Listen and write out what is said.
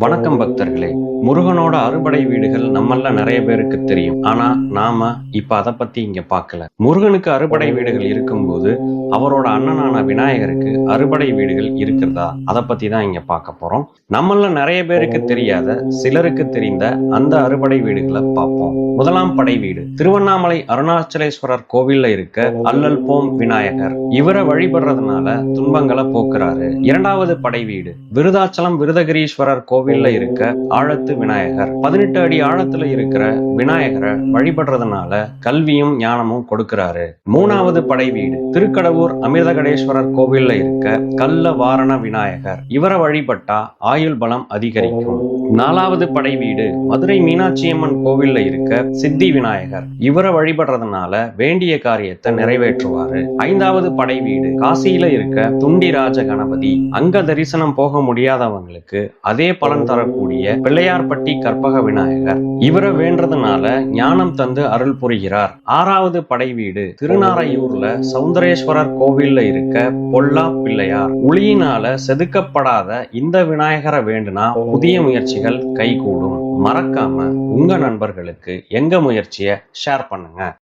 வணக்கம் பக்தர்களே. முருகனோட அறுபடை வீடுகள் நம்மள நிறைய பேருக்கு தெரியும். ஆனா நாம இப்ப அதை பத்தி இங்க பார்க்கல முருகனுக்கு அறுபடை வீடுகள் இருக்கும்போது அவரோட அண்ணனான விநாயகருக்கு அறுபடை வீடுகள் இருக்கிறதா? அதை பத்தி தான் இங்க பார்க்க போறோம். நம்மள நிறைய பேருக்கு தெரியாத சிலருக்கு தெரிந்த அந்த அறுபடை வீடுகளை பார்ப்போம். முதலாம் படை வீடு. திருவண்ணாமலை அருணாச்சலேஸ்வரர் கோவில்ல இருக்க அல்லல் போம் விநாயகர். இவரை வழிபடுறதுனால துன்பங்களை போக்குறாரு. இரண்டாவது படை வீடு. விருதாச்சலம் விருதகிரீஸ்வரர் கோவில் கோவில்ல இருக்க ஆழத்து விநாயகர். பதினெட்டு அடி ஆழத்துல இருக்கிற விநாயகரை வழிபடுறதுனால கல்வியும் ஞானமும் கொடுக்கிறாரு. மூணாவது படை வீடு திருக்கடவுர் அமிர்தகடேஸ்வரர் கோவில்ல இருக்க கல்ல வாரண விநாயகர். இவரை வழிபட்டா ஆயுள் பலம் அதிகரிக்கும். நாலாவது படை வீடு மதுரை மீனாட்சியம்மன் கோவில்ல இருக்க சித்தி விநாயகர். இவரை வழிபடுறதுனால வேண்டிய காரியத்தை நிறைவேற்றுவாரு. ஐந்தாவது படை வீடு காசியில இருக்க துண்டிராஜ கணபதி. அங்க தரிசனம் போக முடியாதவங்களுக்கு அதே பலன் தரக்கூடிய பிள்ளையார்பட்டி கற்பக விநாயகர். இவரை வேண்டதுனால ஞானம் தந்து அருள் புரிகிறார். ஆறாவது படை வீடு திருநாரையூர்ல சௌந்தரேஸ்வரர் கோவில்ல இருக்க பொல்லா பிள்ளையார். உளியினால செதுக்கப்படாத இந்த விநாயகரை வேண்டுனா புதிய முயற்சிகள் கைகூடும். மறக்காம உங்க நண்பர்களுக்கு எங்க முயற்சியை ஷேர் பண்ணுங்க.